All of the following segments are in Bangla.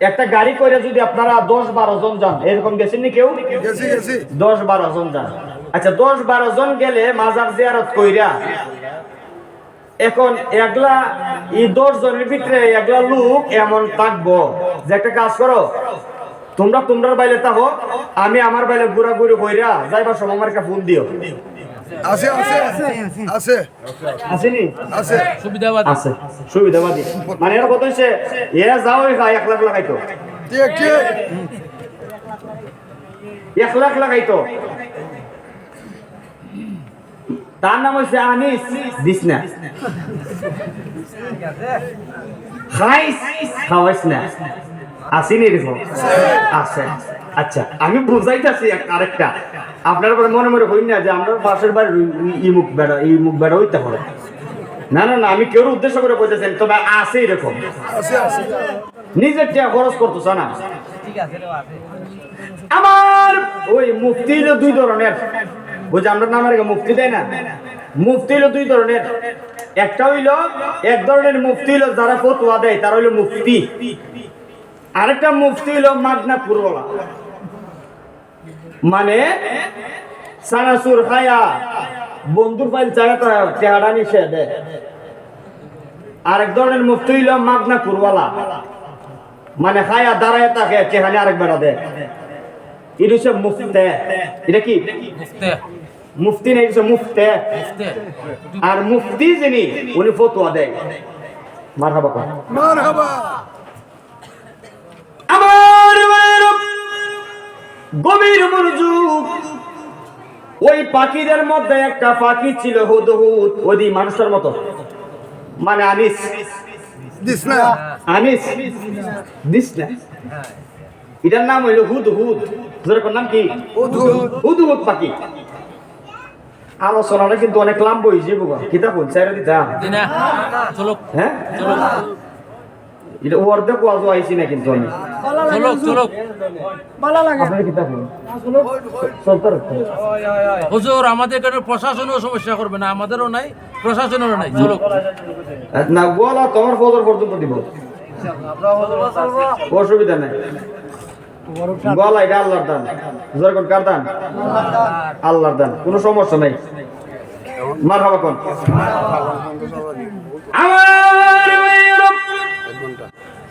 একটা গাড়ি করে যদি আপনারা দশ বারো জন যান এরকম গেছেন নি কেউ? দশ বারো জন যান। আচ্ছা দশ বারো জন গেলে মাজার জিয়ারত কইরা এখন একলা এই দশ জনের ভিতরে একলা লোক এমন থাকব। যে একটা কাজ করো তোমরা তোমরার বাইলে থাকো আমি আমার বাইলে ঘুরা ঘুরি কইরা যাইবার সময় আমার ফোন দিও। আছে আছে আছে আসেনি? আছে। সুবিধাবাদী। আছে সুবিধাবাদী। মানে এর কথা হচ্ছে এরা যাও এক লাখ লাগাইতো। ঠিক ঠিক। এক লাখ লাগাইতো। তার নাম হচ্ছে আনিস দিস না খাইস খাওয়াইস না। আসেনি এরকম আছে। আচ্ছা আমি বুঝাইতেছি আরেকটা। আপনার পরে মনে মনে হই না যে আমরা পাশের বাড়ির ই- ই মুখ বেড়া এই মুখ বেড়া হইতে হবে না না না আমি কেউ উদ্দেশ্য করে বলতেছেন তবে আছে এরকম। আছে আছে। নিজের টাকা খরচ করতেছ না? আমার ওই হলো দুই ধরনের। বুঝে আমরা নাম আগে মুফতি দেয় না? মুফতি হলো দুই ধরনের। একটা হইল এক ধরনের মুফতি হলো যারা ফতোয়া দেয় তারা হইল মুফতি। আরেকটা মুফতি হইল মাগনা পুরওয়ালা। মানে সানাসুর খায়া বন্ধুর ফাইল চাগাটা চেহারা নিষে দেয় আরেক ধরনের মুফতি হইল মাগনা পুরওয়ালা মানে খায়া দাঁড়ায় তাকে চেহানে আরেক বেড়া দেয় এটা হচ্ছে মুফতে। এটা কি? মুফতে। মুফতি না এটা মুফতে। আর মুফতি যিনি উনি ফতোয়া দেয়। মারহাবা কর। মারহাবা আমার মায়ের গভীর মনোযোগ। ওই পাখিদের মধ্যে একটা পাখি ছিল হুদহুদ ওদি মানুষের মতো। মানে আনিস। আনিস। দিস না। এটার নাম হইল হুদ হুদ যেরকম নাম কি? উদ্ভুত হুদ হুদ পাখি। আলোচনাটা কিন্তু অনেক লাম্ব হয়েছে বুবা কিতা বল চাইরা দিতাম দিনা চলো। হ্যাঁ? এটা অর্ধেক ওয়াজ আইছি না কিন্তু আমি। হুজুর। আমাদের এখানে প্রশাসনও সমস্যা করবে না? আমাদেরও নাই প্রশাসনেরও নাই। চলো। না বলা তোমার ফজর পর্যন্ত দিব। অসুবিধা নাই। গলা এটা আল্লাহর দান। যেরকম কার দান? আল্লাহর দান। কোনো সমস্যা নাই। মার হাবা কোন। আমার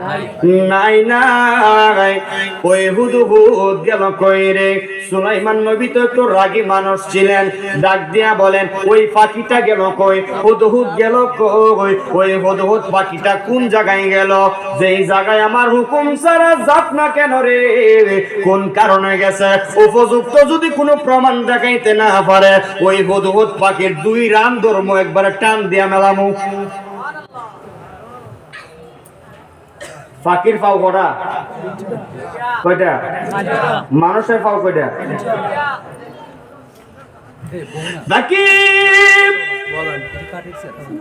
নাই। নাই ওই হুদহুদ গেল কই রে? সুলাইমান নবী তো একটু রাগী মানুষ ছিলেন। ডাক দিয়া বলেন, ওই পাখিটা গেল কই? হুদহুদ গেল কই? ওই হুদহুদ পাখিটা কোন জায়গায় গেল? যেই জায়গায় আমার হুকুম সারা যাক না কেন রে? কোন কারণে গেছে? উপযুক্ত যদি কোনো প্রমাণ দেখাইতে না পারে, ওই হুদহুদ পাখির দুই রান ধর্ম, একবারে টান দিয়া মেলামু। পাখির পাও কটা? কয়টা? মানুষের পাও কয়টা?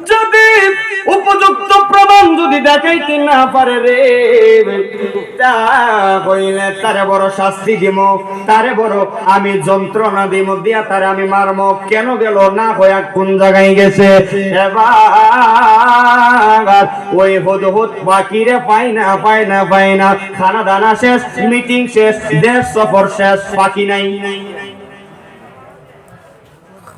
যদি উপযুক্ত প্রমাণ যদি দেখাইতে না পারে রে তা হইলে তারে বড় শাস্তি দিব তারে বড় আমি যন্ত্রণা দিব দিয়া তারে আমি মারম। কেন গেল? না হইয়া কোন জায়গায় গেছে? এবার ওই হদ হদ বাকিরে পাই না পাই না পাই না। খানা দানা শেষ মিটিং শেষ দেশ সফর শেষ বাকি নাই নাই।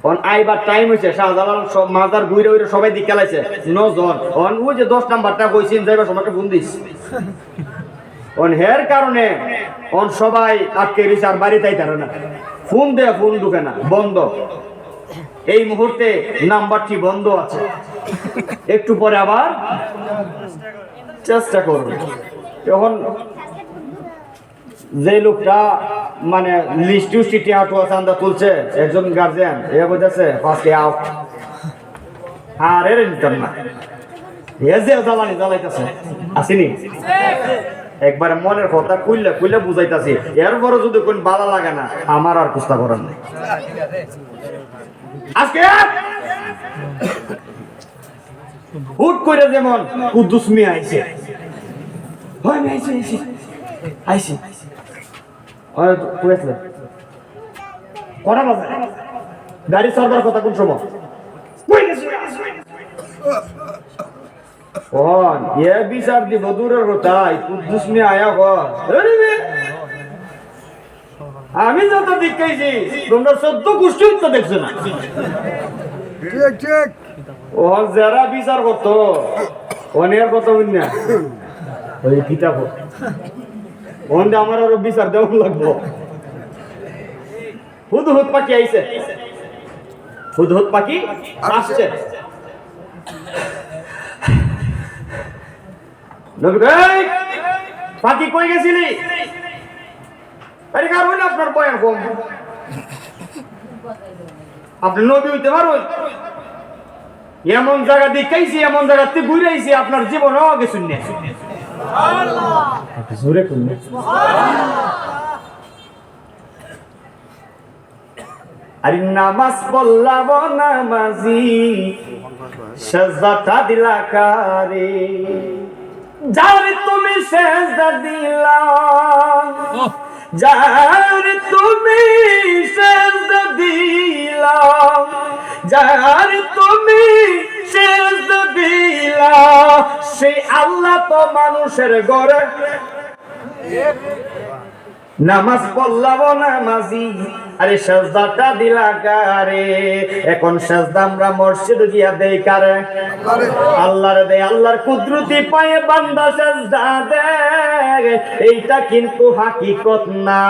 অন আইবার টাইম হইছে, শাহজালাল সব মাজার ঘুরে ঘুরে সবাই দিকে লাইছে নজন অন ওই যে দশ নাম্বারটা কইছেন যাইবার সময়টা ফোন দিস। অন হের কারণে অন সবাই আটকে গেছে আর বাড়ি তাই তারা না। ফোন দেয়া ফোন ঢুকে না, বন্ধ। এই মুহূর্তে নাম্বারটি বন্ধ আছে। একটু পরে আবার চেষ্টা করবে। এখন যে লোকটা মানে লিস্ট টিটি আটো চান্দা তুলছে একজন গার্জিয়ান এ বলতেছে ফার্স্টে আউট আর এর নিতাম না। এ যে জ্বালানি জ্বালাইতেছে, আসেনি? একবারে মনের কথা কুইলে কুইলে বুঝাইতাছি। এরপরে যদি কোন বালা লাগে না, আমার আর কুস্তা করার নেই। আজকে হুট করে যেমন কুদ্দুস মিয়া আইছে। হয় আমি আইছি আইছি। আইছি কয়েছিল কটা বাজে? গাড়ি সরকার কথা কোন সময়? কোন এ বিচার দিব দূরের কথা কুদ্দুস আয়া বে। আমি যত দেখাইছি তোমরা চোদ্দ গোষ্ঠী তো দেখছ না? ও যারা বিচার করতো অনেক কথা না ওই কিতাব। ওন আমার আরও বিচার দেওয়া লাগবো। হুদ হুদ পাখি আইছে হুদ পাখি আসছে। নবী কয়, "এই, পাখি কই গেছিলি? আরে কারণ আপনার বয়ান কম। আপনি নবী হইতে পারবেন এমন জায়গা দেখাইছি এমন জায়গাতে ঘুরাইছি আপনার জীবনও কিছু নেই জোরে করুন আরে নামাজ পড়লাম নামাজি সাজদাটা দিলা কারে। যারে তুমি সেজদা দিলা যার তুমি সেজদা দিলা যার তুমি সেই আল্লাহ তো মানুষের ঘরে নামাজ পড়লাম নামাজি। আরে সাজদাটা দিলা কারে। এখন সাজদা আমরা মসজিদ গিয়া দেই কারে। আল্লাহর দে, আল্লাহর কুদরতি পায়ে বান্দা সেজদা দে। এইটা কিন্তু হাকিকত না,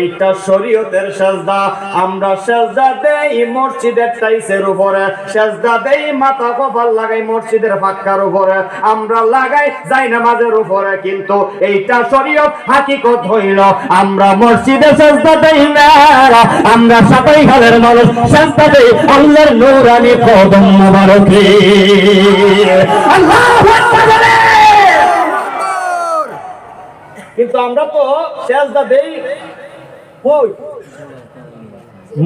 এইটা শরীয়তের সেজদা। আমরা সেজদা দেই মসজিদের টাইসের উপরে, সেজদা দেই মাথা কপাল লাগাই মসজিদের ফাক্কার উপরে। আমরা লাগাই যাই নামাজের উপরে, কিন্তু এইটা শরীয়ত হাকিকত হইল। আমরা মসজিদে সেজদা দেই না। আমরা সাতাই খালের মানুষ সেজদা দেই। আল্লাহর নূরানি কদম মুবারকে। আল্লাহু আকবার। কিন্তু আমরা তো সেজদা দেই। কই?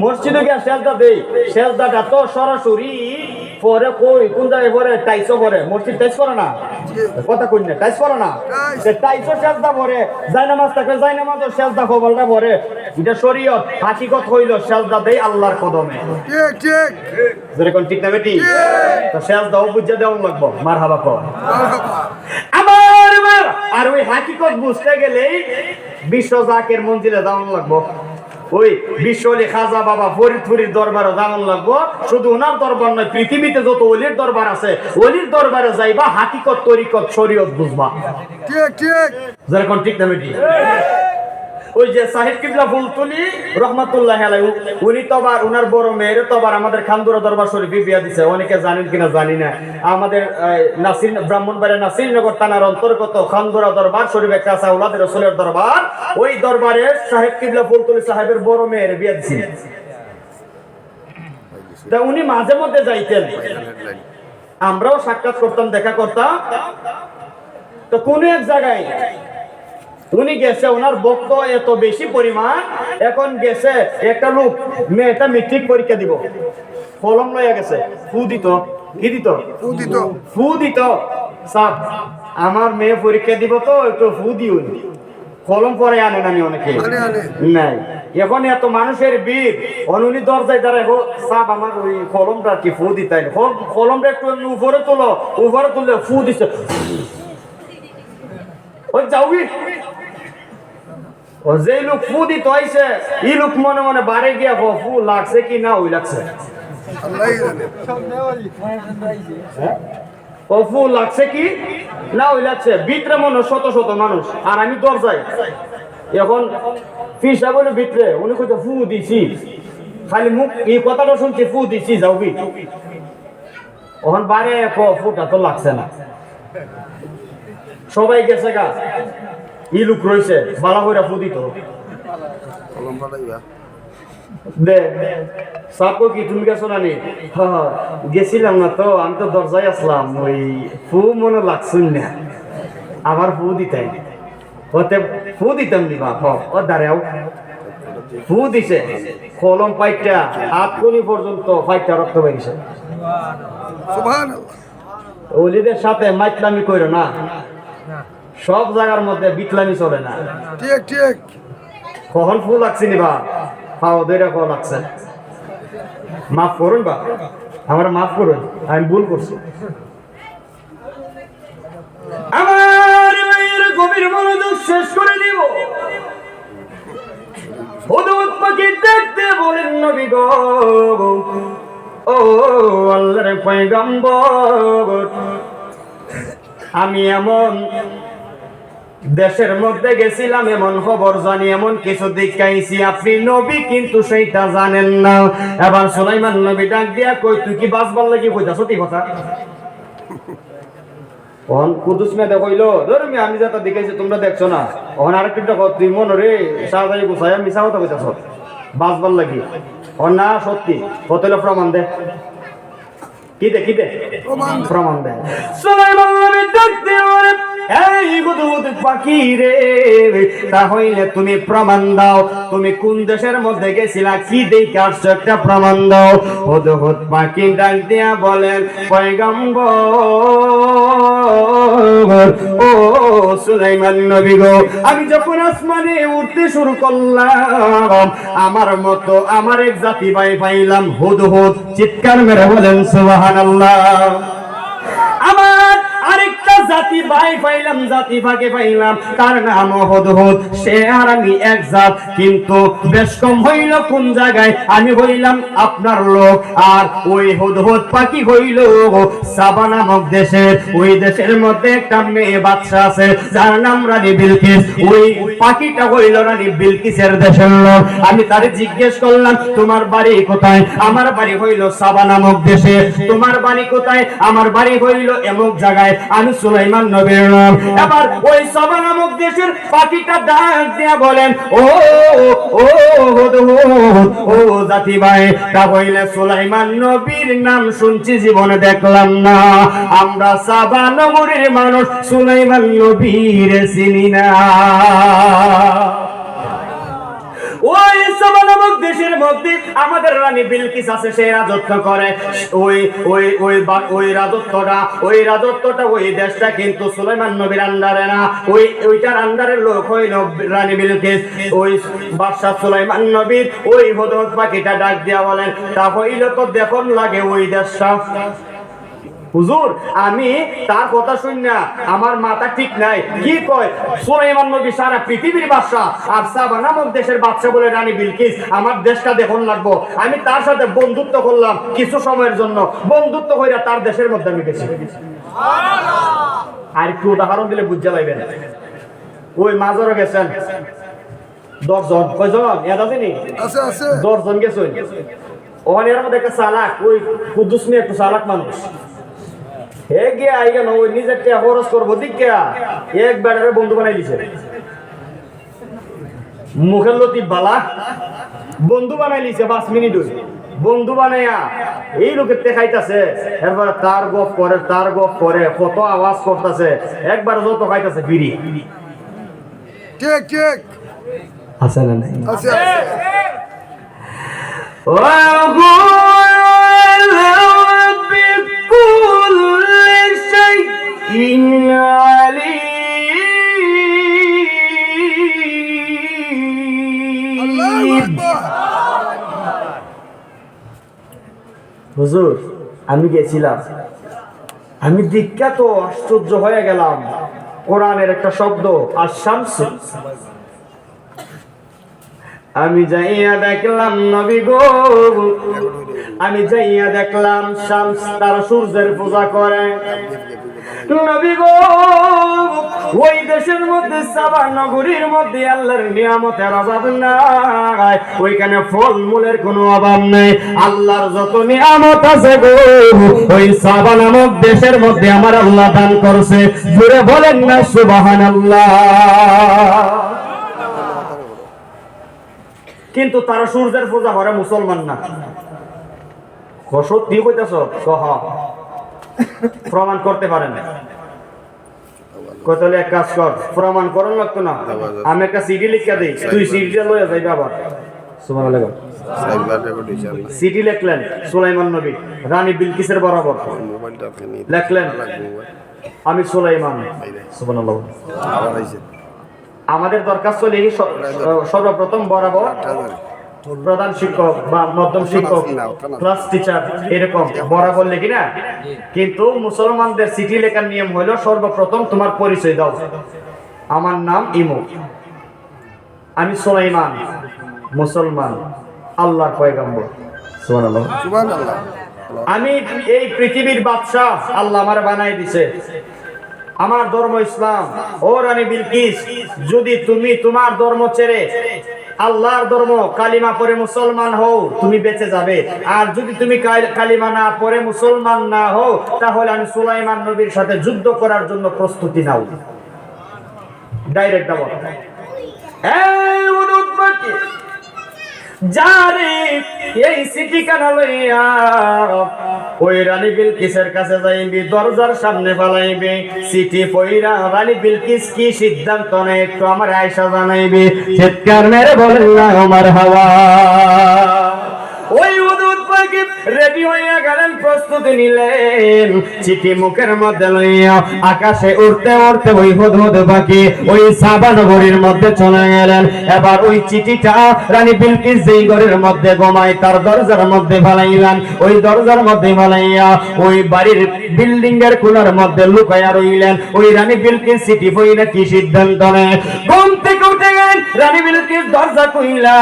মসজিদে গিয়ে সেজদা দেই। সেজদাটা তো সরাসরি পরে কই? কোন জায়গায় পরে? টাইসও পরে। মসজিদ টাইস করে না? কথা কই না টাইস না। সে টাইসও সেজদা পরে থাকলে সেজদা কবলটা পরে এটা শরীয়ত হাকিকত হইল সেজদা দেই আল্লাহর কদমে। ঠিক ঠিক। যেরকম ঠিক না বেটি? তো সেজদাও বুঝে দেওয়া লাগবো মারহাবা। আমার আমার আর ওই হাকিকত বুঝতে গেলেই বিশ্ব জাকের মঞ্জিলে যাওয়ান লাগবো। ওই বিশ্বলি খাজা বাবা ফরিদপুরির দরবারে যাওয়ান লাগবো। শুধু ওনার দরবার নয় পৃথিবীতে যত অলির দরবার আছে অলির দরবারে যাইবা হাকিকত তরিকত শরীয়ত বুঝবা। ঠিক ঠিক যেরকম ঠিক না বেটি ওই যে সাহেব কিবলা ফুলতুলি, রহমাতুল্লাহ আলাই উনি তো আবার ওনার বড় মেয়ের তো আবার আমাদের খান্দুরা দরবার শরীফে বিয়া দিছে। অনেকে জানেন কিনা জানি না। আমাদের নাসির ব্রাহ্মণবাড়িয়া নাসিরনগর থানার অন্তর্গত খান্দুরা দরবার শরীফ একটা আছে আউলাদের রসুলের দরবার। ওই দরবারে সাহেব কিবলা ফুলতুলি সাহেবের বড় মেয়ের বিয়া দিছে। তা উনি মাঝে মধ্যে যাইতেন। আমরাও সাক্ষাৎ করতাম, দেখা করতাম। তো কোন এক জায়গায় উনি গেছে ওনার বক্ত এত বেশি পরিমাণ এখন গেছে একটা লোক মেয়েটা মেট্রিক পরীক্ষা দিব। কলম লইয়া গেছে ফু দিত কি দিত? উদিত ফু দিত। সাপ আমার মেয়ে পরীক্ষা দিব তো একটু ফু দিও কলম পরে আনে না অনেকে? নাই। এখন এত মানুষের ভিড় অনুনি দরজায় দাঁড়ায় হো সাপ আমার ওই কলমটা কি ফু দিতে কলমটা একটু উপরে তোলো উপরে তুললে ফু দিছে। ওই যাওবি ও যে লোক ফু দিত আইছে ই লোক মনে মনে বাড়ি গিয়া ফু লাগছে কি না, ওই লাগছে। আল্লাহ ফু লাগছে কি না, ওই লাগছে। ভিতরে মনে শত শত মানুষ, আর আমি দরজায়। এখন ফিসা বলে ভিতরে উনি কইতে ফু দিছি। খালি মুখ, এই কথাটা শুনছি, ফু দিছি যাওবি ওখান বারে ফুটা তো লাগছে না। সবাই গেছে গা। ই লোক রয়েছে? বালা কইরা ফু দিত। দে সাপো কি তুমি গেছো না নি হ্যাঁ, গেছিলাম না তো আমি তো দরজায় আসলাম ওই ফু মনে লাগছুন না। আবার ফু দিতাই। ওতে ফু দিতাম নি বাপ ও দাঁড়াও। ফু দিছে। কলম পাইটা হাত কলি পর্যন্ত পাইটা রক্ত বেরিয়েছে। ওলিদের সাথে মাইতলামি কইরো না। সব জায়গার মধ্যে বিটলামি চলে না। ঠিক ঠিক। কখন ফুল লাগছে নি বা পাও ধরে কখন লাগছে। মাফ করুন বা? আমার মাফ করুন আমি ভুল করছি। আমার মায়ের গভীর মনোযোগ শেষ করে দিব। হুদুদ পাখি দেখতে বলেন নবী গো। ও আল্লাহর পয়গম্বর। আমি এমন দেশের মধ্যে গেছিলাম এমন খবর জানি এমন কিছু দেখাইছি। আপনি নবী কিন্তু সেইটা জানেন না। এবার সুলাইমান নবী ডাক দিয়া কই তুই কি বাঁচবার লাগি কইতা সত্যি কথা? অন কুদুস মেদে কইলো ধরো মি আমি যেটা দেখাইছি তোমরা দেখছ না? অন আরেকটা দেখো তুই মন রে সাজাই গুছাই মিশা কথা কইতাছ? বাঁচবার লাগি? ও না সত্যি কতলে প্রমাণ দে। কি দে কি দে? প্রমাণ দে। সুলাইমান নবী দেখতে ওরে এই গুদুদ পাখি রে তাহলে তুমি প্রমাণ দাও। তুমি কোন দেশের মধ্যে গেছিলা, কি একটা প্রমাণ দাও। পাখি ডাক দিয়া বলেন, পয়গম্বর, ও সুলাইমান নবী গো, আমি যখন আসমানে উঠতে শুরু করলাম, আমার মতো আমার এক জাতি ভাই পাইলাম। হুদহুদ চিৎকার মেরে বলেন, সুবহানাল্লাহ। জাতি ভাই পাইলাম, জাতি ভাগে পাইলাম। তার নাম হদহদ সে আর আমি এক জাত। কিন্তু বেশ কম হইল কোন জায়গায়? আমি হইলাম আপনার লোক। আর ওই হদহদ পাখি হইল সাবা নামক দেশের। ওই দেশের মধ্যে একটা মেয়ে বাচ্চা আছে, যার নাম রানী বিলকিস। ওই পাখিটা হইল রানী বিলকিসের দেশের লোক। আমি তারে জিজ্ঞেস করলাম, তোমার বাড়ি কোথায়? আমার বাড়ি হইল সাবা নামক দেশে। তোমার বাড়ি কোথায়? আমার বাড়ি হইল এমক জায়গায়। আমি সুলাইমান নবীর নাম। এবার ওই সভা নামক দেশের পাখিটা ডাক দিয়া বলেন, ও ও ও জাতি ভাই, তা হইলে সুলাইমান নবীর নাম শুনছি, জীবনে দেখলাম না। আমরা সাবা নগরীর মানুষ, সুলাইমান নবীর চিনি না। ওই সাবা নামক দেশের মধ্যে আমাদের রানী বিলকিস আছে, সে রাজত্ব করে। ওই ওই ওই ওই রাজত্বটা ওই রাজত্বটা ওই দেশটা কিন্তু সুলাইমান নবীর আন্ডারে না। ওই, ওইটার আন্ডারের লোক হইল রানী বিলকিস। ওই বাদশাহ সুলাইমান নবীর ওই হদত পাখিটা ডাক দিয়া বলেন, তা হইল তো দেখুন লাগে ওই দেশটা। হুজুর আমি তার কথা শুন না আমার মাথা ঠিক নাই। কি কয়? সুলাইমান নবী সারা পৃথিবীর বাদশা আর সাবা নামক দেশের বাদশা বলে রানী বিলকিস আমার দেশটা দেখুন লাগবো। আমি তার সাথে বন্ধুত্ব করলাম কিছু সময়ের জন্য। বন্ধুত্ব হইরা তার দেশের মধ্যে আমি গেছি। আর একটু উদাহরণ দিলে বুঝতে পাইবেন ওই মাজারও গেছেন? দশজন। কয়জন? এটা আছে। দশজন গেছেন? ওখানে এর মধ্যে একটা চালাক ওই কুদ্দুস নিয়ে একটু চালাক মানুষ। হে গিয়া আই কেন ওই নিজের টিয়া খরচ করব দিক গিয়া এক বেড়ারে বন্ধু বানাই দিছে। মুখের লতি বালা। বন্ধু বানাই লিছে পাঁচ মিনিট হই। বন্ধু বানাইয়া এই লোকের দেখাইতাছে এরপর তার গপ করে তার গপ করে কত আওয়াজ করতেছে। একবার যত খাইতাছে বিড়ি। ঠিক ঠিক। আছে না নাই? আছে আছে। হুজুর, আমি গেছিলাম। আমি দীক্ষা তো আশ্চর্য হয়ে গেলাম। কোরআনের একটা শব্দ আর শামস আমি যাইয়া দেখলাম নবী গো। আমি যাইয়া দেখলাম শামস, তার সূর্যের পূজা করে। ওই দেশের মধ্যে নগরীর মধ্যে আল্লাহর নিয়ামতের অভাব নাই। ওইখানে ফল মূলের কোনো অভাব নেই। আল্লাহর যত নিয়ামত আছে গো, ওই সাবা নামক দেশের মধ্যে আমার আল্লাহ দান করছে। জুড়ে বলেন না, সুবহানাল্লাহ। কিন্তু তারা সূর্যের পূজা করে মুসলমান না। সত্যি কইতাছ? কহ প্রমাণ করতে পারেন না। কই এক কাজ কর প্রমাণ করার লাগতো না। আমি একটা সিডি লিখা দিই তুই সিডিটা লইয়া রেকর্ড হইছে আল্লাহ সিডি লিখলেন সুলাইমান নবী রানী বিলকিসের বরাবর। লেখলেন আমি সুলাইমান। আমাদের দরকার চলে সর্বপ্রথম বরাবর। প্রধান শিক্ষক বা মধ্যম শিক্ষক ক্লাস টিচার এরকম বরাবর লেখি না? কিন্তু মুসলমানদের চিঠি লেখার নিয়ম হলো সর্বপ্রথম তোমার পরিচয় দাও। আমার নাম ইমু। আমি সোলাইমান মুসলমান আল্লাহর পয়গম্বর। আমি এই পৃথিবীর বাদশাহ আল্লাহ আমার বানাই দিছে। আমার ধর্ম ইসলাম। ও রানী বিলকিস যদি তুমি তোমার ধর্ম ছেড়ে আল্লাহর ধর্ম, কালিমা পরে মুসলমান হও, তুমি বেঁচে যাবে। আর যদি তুমি কাল- কালিমা না পরে মুসলমান না হও, তাহলে আমি সুলাইমান নবীর সাথে যুদ্ধ করার জন্য প্রস্তুতি নাও। ডাইরেক্ট দাও যারে এই সিটি কানা লইয়া ওই রানী বিলকিসের কাছে যাইবি? দরজার সামনে পালাইবে সিটি পইরা রানী বিলকিস কি সিদ্ধান্ত নেয়? একটু আমার আয়সা জানাইবি। চিৎকার মেরে বলেন আমার হাওয়া। ওই উদুত পাখি রেডি হইয়া গেলেন, প্রস্তুতি নিলেন। চিঠি মুখের মধ্যে লইয়া আকাশে উড়তে উড়তে ওই পাখি ওই সাবা নগরীর মধ্যে চলে গেলেন। এবার ওই চিঠিটা রানী বিলকিস যেই ঘরের মধ্যে তার দরজার মধ্যে ফালাইলেন। ওই দরজার মধ্যে ফালাইয়া ওই বাড়ির বিল্ডিং এর কোনার মধ্যে লুকাইয়া রইলেন। ওই রানী বিলকিস চিঠি বইলে কি সিদ্ধান্ত নেয়? ঘুম থেকে গেলেন রানী দরজা কইলা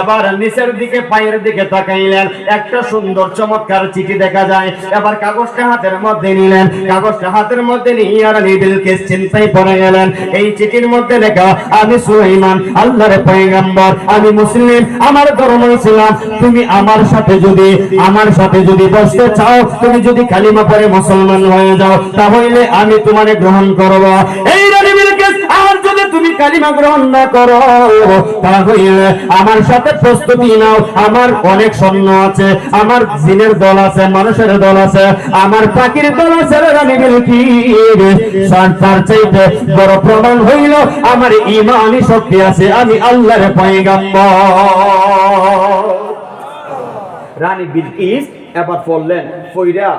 এবার নিচের দিকে পায়ের দিকে তাকাইলেন। একটা সুন্দর চমৎকার চিঠি দেখা যায়। এবার কাগজটা হাতের মধ্যে নিলেন। কাগজটা হাতের মধ্যে নিয়ে রানী বিলকিস চিন্তায় পড়ে গেলেন। এই চিঠির মধ্যে লেখা, আমি সুলাইমান, আল্লাহর পয়গম্বর। আমি মুসলিম, আমার ধর্ম ইসলাম। তুমি আমার সাথে যদি, আমার সাথে যদি বসতে চাও, তুমি যদি কালিমা পরে মুসলমান হয়ে যাও, তাহলে আমি তোমারে গ্রহণ করব। এই রানী যদি তুমি কালিমা গ্রহণ না করো, তাহলে আমার সাথে প্রস্তুতি নাও। আমার অনেক সৈন্য আছে, আমার জিনের দল আছে, মানুষের দল আছে, আমার পাখির দল আছে বিলকিস সার তার চাইতে বড় প্রমাণ হইল, আমার শক্তি আছে, আমি রানী বিলকিস এবার পড়লেন ফইরা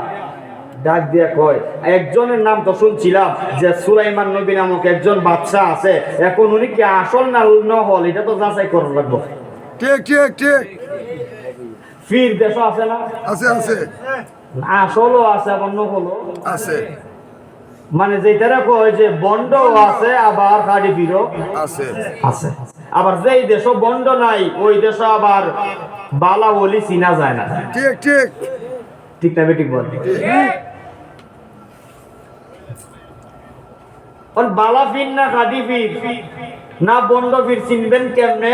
ডাক দিয়ে কয় একজনের নাম তো শুনছিলাম যে সুলাইমান নবী নামক একজন বাচ্চা আছে। এখন উনি কি আসল না নহল? এটা তো যাচাই করা লাগবে। ঠিক ঠিক ঠিক। ফির দেশ আছে না? আছে আছে। আসলও আছে আবার নহলও? আছে। মানে যেটারা কয় যে বন্ডও আছে আবার খাড়ি ফিরও আছে। আছে। আবার যেই দেশ বন্ড নাই ওই দেশ আবার বালা বলি চিনা যায় না। ঠিক ঠিক। ঠিক না বেঠিক বল। বালা ফির না খাদি ফির? না বন্ড ফির চিনবেন কেমনে?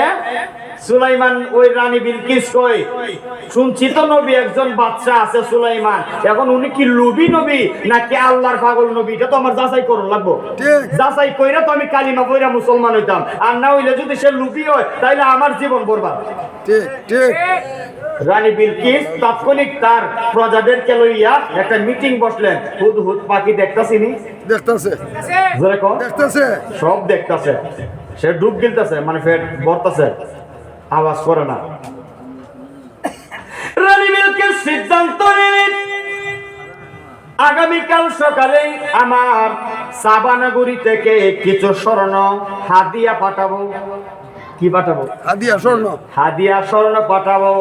সুলাইমান ওই রানী বিলকিস কই? শুনছি তো নবী একজন বাচ্চা আছে সুলাইমান। এখন উনি কি লুবি নবী নাকি আল্লাহর পাগল নবী? এটা তো আমার যাচাই করুন লাগবো। যাচাই কইরা তো আমি কালিমা কইরা মুসলমান হইতাম। আর না হইলে যদি সে লুবি হয় তাইলে আমার জীবন বরবাদ। ঠিক ঠিক। রানী বিলকিস তাৎক্ষণিক তার প্রজাদেরকে লইয়া একটা মিটিং বসলেন। হুদ হুদ পাখি দেখতাছিনি দেখতেছে। দেখতেছে। সব দেখতাছে। সে ডুব গিলতেছে মানে ফের বর্তাছে। আওয়াজ করে না। রানী বিলকিস সিদ্ধান্ত নিলেন। আগামীকাল সকালে আমার সাবানাগুড়ি থেকে কিছু স্বর্ণ হাদিয়া পাঠাবো। কি পাঠাবো? হাদিয়া স্বর্ণ। হাদিয়া স্বর্ণ পাঠাবো।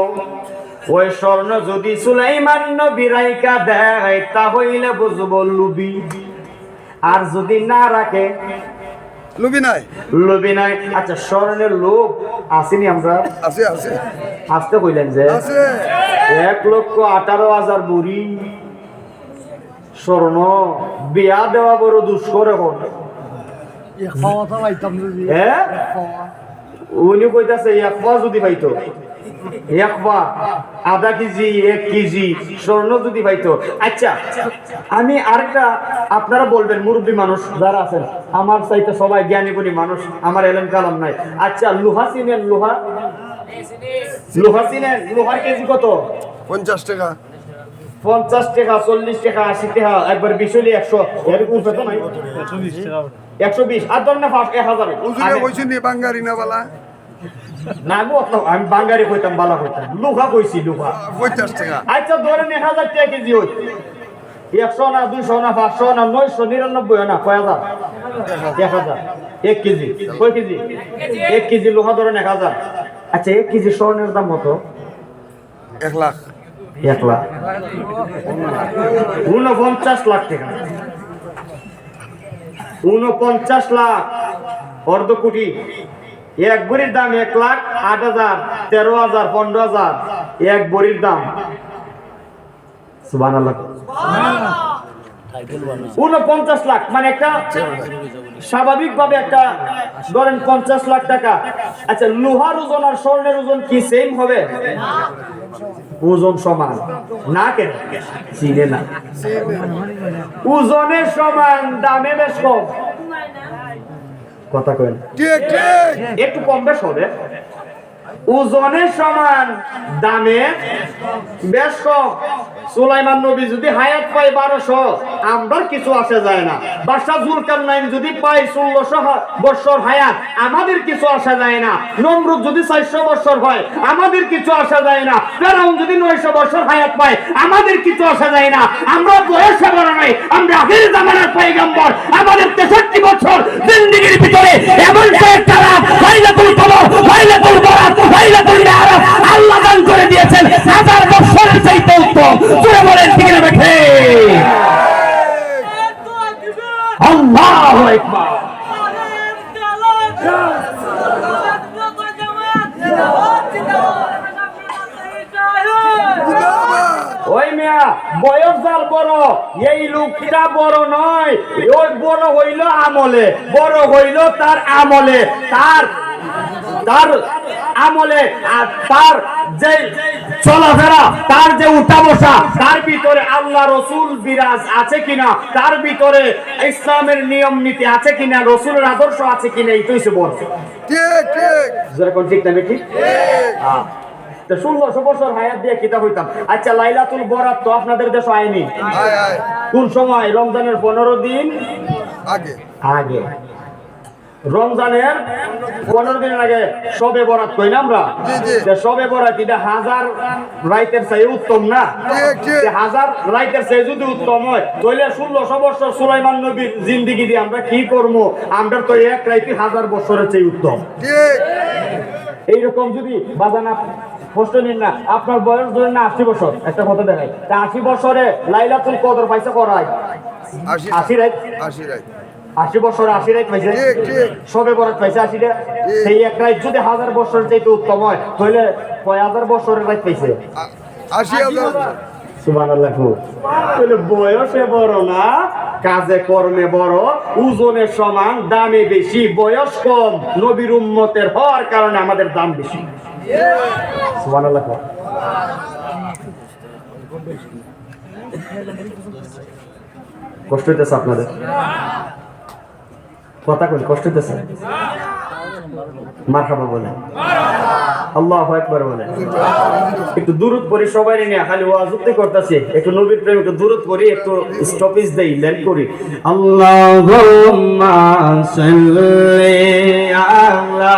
ওই স্বর্ণ যদি সুলাইমান নবী রাইকা দেয় তাহলে বুঝব লুবি। আর যদি না রাখে লুবি নাই? লুবি নাই। আচ্ছা স্বর্ণের লোভ আসেনি আমরা? আছে আছে। আসতে কইলেন যে আছে। এক লক্ষ আঠারো হাজার বুড়ি স্বর্ণ বিয়া দেওয়া বড় দুষ্কর এখন। হ্যাঁ? উনি কইতাছে এক পা যদি পাইতো। আধা কেজি এক কেজি স্বর্ণ যদি পাইতো। আচ্ছা আমি আরেকটা আপনারা বলবেন মুরব্বী মানুষ যারা আছেন আমার চাইতে সবাই জ্ঞানী গুণী মানুষ আমার এলেন কালাম নাই। আচ্ছা লোহা চিনেন লোহা? লোহা চিনেন লোহার কেজি কত? পঞ্চাশ টাকা। পঞ্চাশ টাকা চল্লিশ টাকা আশি টাকা একবার বিশ হলে একশো। এরকম নাই। একশো বিশ। আর ধর না এক হাজার। বাঙ্গারি না বালা। না গো আমি কইতাম বালা কইতাম। লুহা কইছি লুহা। আচ্ছা ধরেন এক হাজার টাকা কেজি একশো না দুইশো না পাঁচশো না নয়শো নিরানব্বই না কয় হাজার? এক হাজার। এক কেজি। কয় কেজি? এক কেজি লোহা ধরেন এক হাজার। আচ্ছা এক কেজি স্বর্ণের দাম কত? এক লাখ। এক লাখ। উনপঞ্চাশ লাখ টাকা। উনপঞ্চাশ লাখ। অর্ধ কোটি। এক বড়ির দাম এক লাখ আট হাজার, তেরো হাজার, পনেরো হাজার। এক বড়ির দাম। উনপঞ্চাশ লাখ মানে একটা স্বাভাবিকভাবে একটা ধরেন পঞ্চাশ লাখ টাকা। আচ্ছা লোহার ওজন আর স্বর্ণের ওজন কি সেম হবে? ওজন সমান। না কেন? চিনে না। ওজনের সমান, দামে বেশ কম। কথা কেন ঠিক ঠিক। একটু কম বেশ হবে। ওজনের সমান, দামে বেশ কম। সুলাইমান নবী যদি হায়াত পায় বারোশো, আমরা কিছু আসে যায় না। বাদশাহ জুলকার নাইন যদি পাই ষোলোশো বৎসর হায়াত, আমাদের কিছু আসা যায় না। নমরুদ যদি চারশো বৎসর হয়, আমাদের কিছু আসা যায় না। ফেরাউন যদি নয়শো বৎসর হায়াত পায়, আমাদের কিছু আসা যায় না। আমরা বয়সে বড় নয়, আমরা আগের জামানার পয়গম্বর। আমাদের তেষট্টি বছর জিন্দিগির ভিতরে এমন কয়েকটা রাত, লাইলাতুল কদর, লাইলাতুল বরাত লাইলাতুল মিআরাজ আল্লাহ দান করে দিয়েছেন। হাজার বছরের চাইতে উত্তম জোরে বলেন, ঠিক না বেঠে বয়স যার বড়, এই লোকটা বড় নয়। ওই বড় হইল আমলে, বড় হইল তার আমলে। তার তার আমলে আর তার যে চলাফেরা তার যে উঠা বসা তার ভিতরে আল্লাহ রসুল বিরাজ আছে কিনা তার ভিতরে ইসলামের নিয়ম নীতি আছে কিনা রসুলের আদর্শ আছে কিনা এই তো হইছে বড়। ঠিক ঠিক। যেরকম ঠিক না ঠিক। হ্যাঁ। ষোলোশো বছর হায়াত দিয়ে কিতাব হইতাম। আচ্ছা লাইলাতুল বরাত তো আপনাদের দেশে আয়নি? আয় আয়। কোন সময়? রমজানের পনেরো দিন আগে। আগে। রমজানের পনেরো দিন আগে সবে বরাত কই না আমরা? সবে বরাত এটা হাজার রাইতের চাই উত্তম না? হাজার রাইতের চাই যদি উত্তম হয় তাহলে ষোলোশো বছর সুলাইমান নবীর জিন্দিগি দিয়ে আমরা কি করব? আমরা তো এক রাইতে হাজার বছরের চেয়ে উত্তম। এইরকম যদি বাজানা কষ্ট নিন না আপনার বয়স ধরেন না আশি বছর। একটা কথা দেখাই তা আশি বছরে লাইলাতুল কদর পাইছে করাই আশি রাত? আশি রায় আশি বছর আশি রাত পাইছে। সবে বরাত পাইছে আশি রাত। সেই এক রাত যদি হাজার বছর চাইতে উত্তম হয় তাহলে কয় হাজার বছরের রাত পাইছে আশি হাজার। সুবহানাল্লাহ তাহলে বয়সে বড় না কাজে কর্মে বড় ওজনের সমান দামে বেশি বয়স কম নবীর উম্মতের হওয়ার কারণে আমাদের দাম বেশি। সুবহানাল্লাহ কষ্ট হইতেছে আপনাদের? কথা কই, কষ্ট হইতেছে? মারহাবা বলেন। আল্লাহ একবার বলেন। একটু দূরত পরি, সবাই নিয়ে খালি ওয়াজুতে করতেছে। একটু নবীর প্রেম একটু দূরত করি, একটু স্টপেজ দেই ল্যান্ড করি। আল্লাহ সাল্লি আলা